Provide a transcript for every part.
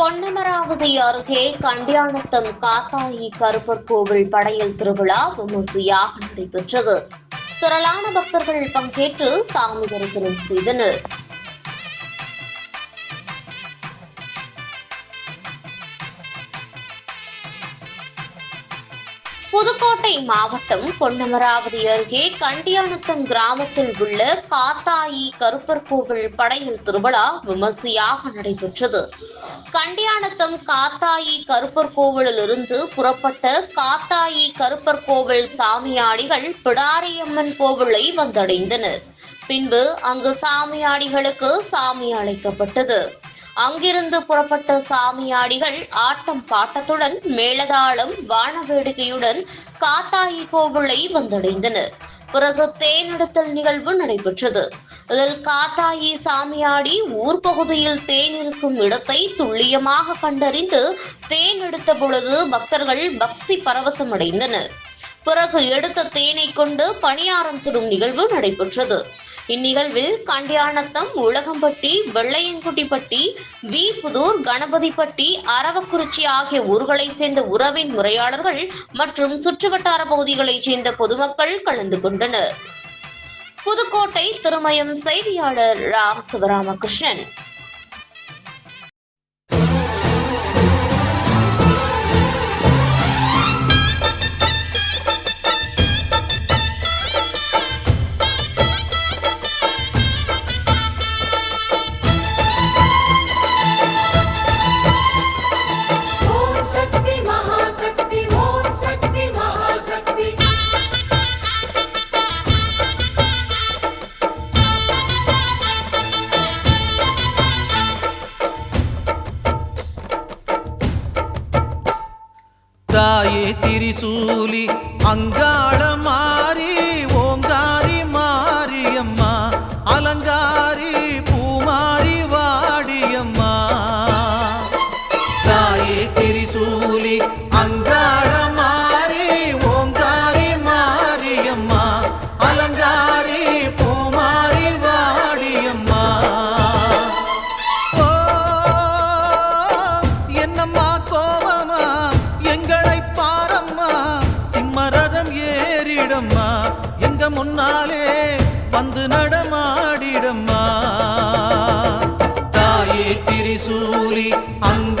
பொன்னமராவதி அருகே கண்டியானத்தம் காத்தாயி கருப்பர் கோவில் படையல் திருவிழா விமர்சையாக நடைபெற்றது. திரளான பக்தர்கள் பங்கேற்று சாமி தரிசனம் செய்தனர். புதுக்கோட்டை மாவட்டம் பொன்னமராவதி அருகே கண்டியானத்தம் கிராமத்தில் உள்ள காத்தாயி கருப்பர் கோவில் படையல் திருவிழா விமர்சையாக நடைபெற்றது. கண்டியானத்தம் காத்தாயி கருப்பர் கோவிலிலிருந்து புறப்பட்ட காத்தாயி கருப்பர் கோவில் சாமியாடிகள் பிடாரியம்மன் கோவிலை வந்தடைந்தனர். பின்பு அங்கு சாமியாடிகளுக்கு சாமி அழைக்கப்பட்டது. அங்கிருந்து புறப்பட்ட சாமியாடிகள் ஆட்டம் பாட்டத்துடன் மேளதாளம் வானவேடிக்கையுடன் காத்தாயி கோவிலை வந்தடைந்தனர். பிறகு தேனெடுத்தல் நிகழ்வு நடைபெற்றது. இதில் காத்தாயி சாமியாடி ஊர் பகுதியில் தேன் இருக்கும் இடத்தை துல்லியமாக கண்டறிந்து தேன் எடுத்த பொழுது பக்தர்கள் பக்தி பரவசமடைந்தனர் பிறகு எடுத்த தேனை கொண்டு பணியாரம் சுடும் நிகழ்வு நடைபெற்றது. இந்நிகழ்வில் கண்டியானத்தம் உலகம்பட்டி வெள்ளையன்குட்டிப்பட்டி வி புதூர் கணபதிப்பட்டி அரவக்குறிச்சி ஆகிய ஊர்களைச் சேர்ந்த உறவின் முறையாளர்கள் மற்றும் சுற்றுவட்டார பகுதிகளைச் சேர்ந்த பொதுமக்கள் கலந்து கொண்டனர். புதுக்கோட்டை திருமயம் செய்தியாளர் ராம் சிவராமகிருஷ்ணன். திரிசூலி அங்காள மாறி ஓங்காரி மாரியம்மா அலங்காரி பூமாரி வாடியம்மா. தாயே ஏறிடம்மா எங்க முன்னாலே வந்து நடமாடிடம்மா. தாயே திரிசூலி அங்க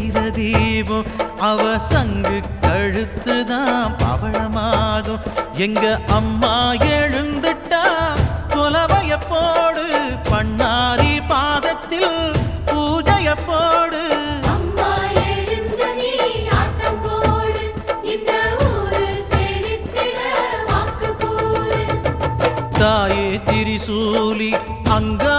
தீபம் அவ சங்கு கழுத்துதான் பவளமாகும் எங்க அம்மா எழுந்துட்டா குலவைய போடு பண்ணாரி பாதத்தில் பூஜைய போடு. தாயே திரிசூலி அங்காள